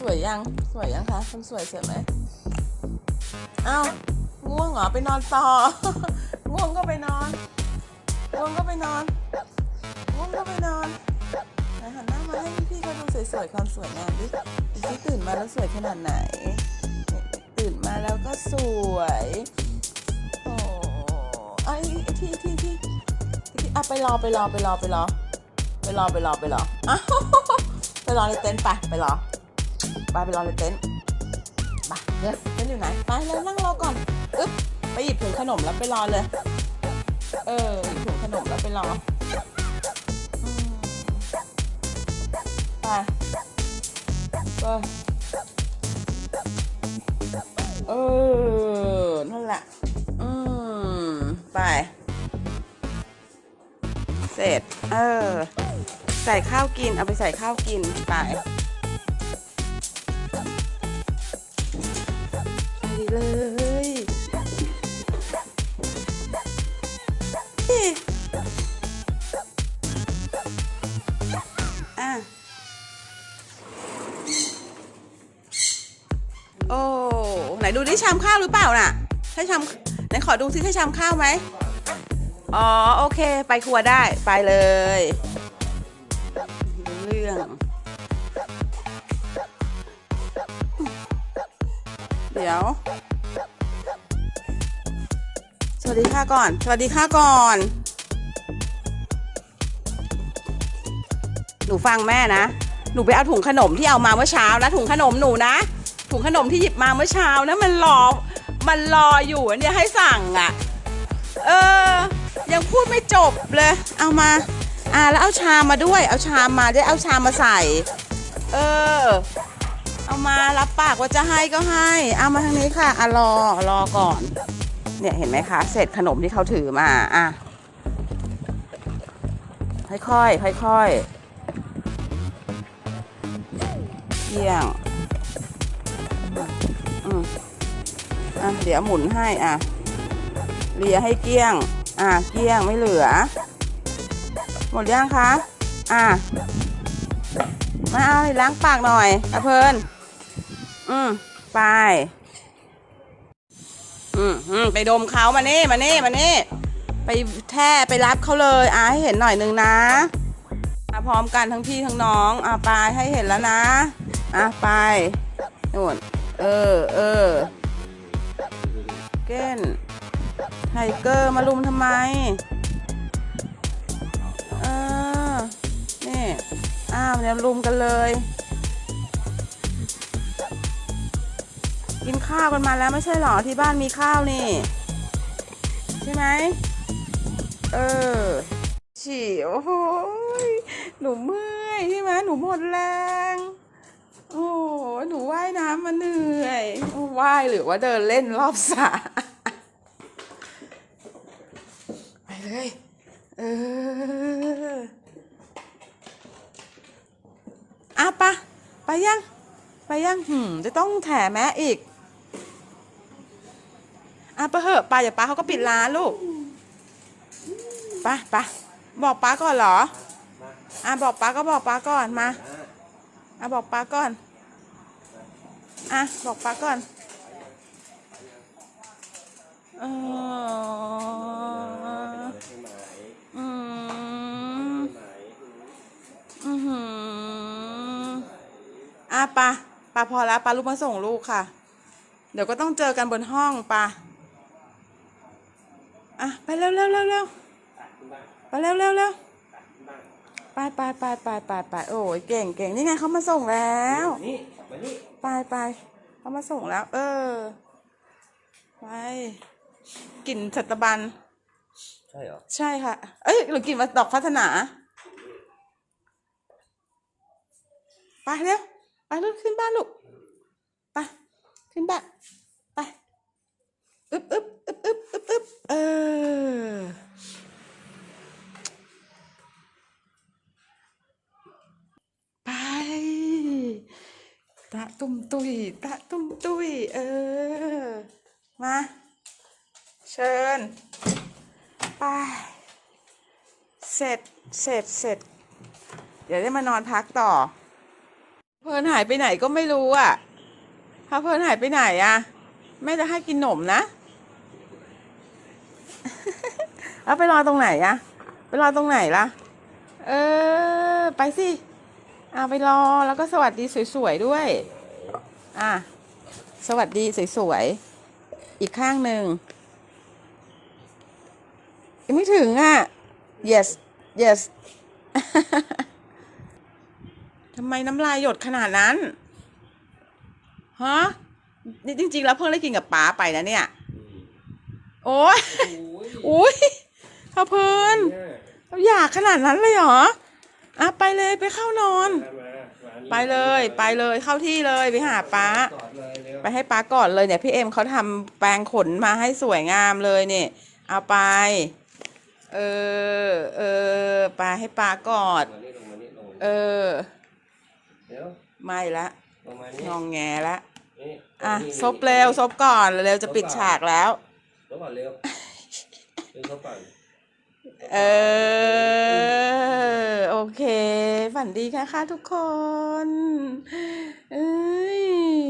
สวยยัง สวยยังคะคนสวยสวยไหมอ้าวง่วงเหรอไปนอนต่อ ง่วงก็ไปนอน ง่วงก็ไปนอน ง่วงก็ไปนอนไหนหันหน้ามาให้พี่ๆเขาดูสวยๆความสวยงามดิดูสิตื่นมาแล้วสวยขนาดไหน ตื่นมาแล้วก็สวยโอ้ไอ้ไอ้ที่ที่ที่ที่อะไปรอไปรอไปรอไปรอไปรอไปรอไปรออ้าว รอในเต็นท์ไปไปรอไปไปรอในเต็นท์ไปเยวเต็นท์อยู่ไหนไปเลยนั่งรอก่อนอึ๊บไปหยิบถุงขนมแล้วไปรอเลย เออหยิบถุงขนมแล้วไปรอไปไปเออนั่นแหละอืมไป เสร็จ เออ ใส่ข้าวกิน เอาไปใส่ข้าวกินไปไปเลยนี่อะโอ้ ไหนดูดิชามข้าวหรือเปล่าน่ะให้ชามไหนขอดูซิให้ชามข้าวไหม อ๋อ โอเค ไปครัวได้ ไปเลย รื่อง เดี๋ยว สวัสดีค่ะก่อน สวัสดีค่ะก่อน หนูฟังแม่นะ หนูไปเอาถุงขนมที่เอามาเมื่อเช้านะ ถุงขนมหนูนะ ถุงขนมที่หยิบมาเมื่อเช้านะ มันรอ มันรออยู่อันเนี่ยให้สั่งอะ่ะ เออ ยังพูดไม่จบเลย เอามา อ่าแล้วเอาชามมาด้วย เอาชามมาได้เอาชามมาใส่ เออ เอามารับปากว่าจะให้ก็ให้ เอามาทางนี้ค่ะอะรอรอก่อน เนี่ยเห็นไหมคะเศษขนมที่เขาถือมาอะค่อยๆค่อยๆเกี่ยงอืมอะเดี๋ยวหมุนให้อะเลียให้เกลี้ยง อะเกลี้ยงไม่เหลือ หมดยังคะ อะ มาเอาล้างปากหน่อยอะเพลินอืมไปอืมอืมไปดมเขามานี่มานี่มานี่ไปแท่ไปรับเขาเลยอะให้เห็นหน่อยนึงนะอะพร้อมกันทั้งพี่ทั้งน้องอะไปให้เห็นแล้วนะอะไปนู่นเออเออเก้นไทเกอร์มาลุมทำไม อ้าวเดี๋ยวลุมกันเลย กินข้าวกันมาแล้วไม่ใช่หรอที่บ้านมีข้าวนี่ ใช่ไหมเออฉี่โอ้โหยหนูเมื่อยใช่ไหมหนูหมดแรง โอ้หนูว่ายน้ำมาเหนื่อยว่ายหรือว่าเดินเล่นรอบสระไปเลย เออ อะปะไปยัง ไปยังหืมจะต้องแถแม้อีกอะปะเหอะไปอย่าป้าเขาก็ปิดร้านลูกปไปบอกป้าก่อนเหรออะบอกป้าก็บอกป้าก่อนมาอะบอกป้าก่อนอะบอกป้าก่อนเออมอือหือ อะปะปะพอแล้วปะลูกมาส่งลูกค่ะ เดี๋ยวก็ต้องเจอกันบนห้องปะอะไปเร็วเร็วเร็วเร็วไปเร็วเร็วเร็วไปไปไปไปไปไปโอ้ยเก่งเก่งนี่ไงเขามาส่งแล้วนี่มานี่ไปไปเขามาส่งแล้ว เออไปกลิ่นสัตบันใช่เหรอใช่ค่ะ เอ้ยหรือกลิ่นมาดอกพัฒนาไปเร็ว ไปลูกขึ้นบ้านลูก ไป ขึ้นบ้าน ไป อึบอึบอึบอึบอึบอึบเออ ไป ตะตุ่มตุยตะตุ่มตุยเออ มา เชิญ ไป เสร็จ เสร็จ เสร็จ เดี๋ยวได้มานอนพักต่อ ลินหายไปไหนก็ไม่รู้อะพาเพลินหายไปไหนอะ แม่จะให้กินหนมนะแล้วไปรอตรงไหนอะ ไปรอตรงไหนล่ะ เออ ไปสิอ่าไปรอแล้วก็สวัสดีสวยๆด้วย อะ สวัสดีสวยๆ อีกข้างหนึ่งยังไม่ถึงอะ yes yes ำไมน้ำลายหยดขนาดนั้นฮะนี่จริง ๆ แล้วเพิ่งได้กินกับป๊าไปนะเนี่ย โอ้ยโอ้ยอุ้ยพาเพลินเนี่ยอยากขนาดนั้นเลยเหรออะไปเลยไปเข้านอนมามามานี่ไปเลยไปเลยเข้าที่เลยไปหาป๊ากอดเลยเร็วไปให้ป๊าก่อนเลยเนี่ยพี่เอ็มเขาทำแปรงขนมาให้สวยงามเลยเนี่ย เอาไป เออเออไปให้ป๊ากอดลงมานี่ลงมานี่ลงมาเอนี่อ เดี๋ยวไม่ละลงมานี่งองแงละนี่อะนี่ซบเร็วซบก่อนเร็วจะปิดฉากแล้ว ซบก่อนเร็วเร็วซบก่อนเออ โอเค ฝันดีค่ะค่ะทุกคน เอ้ย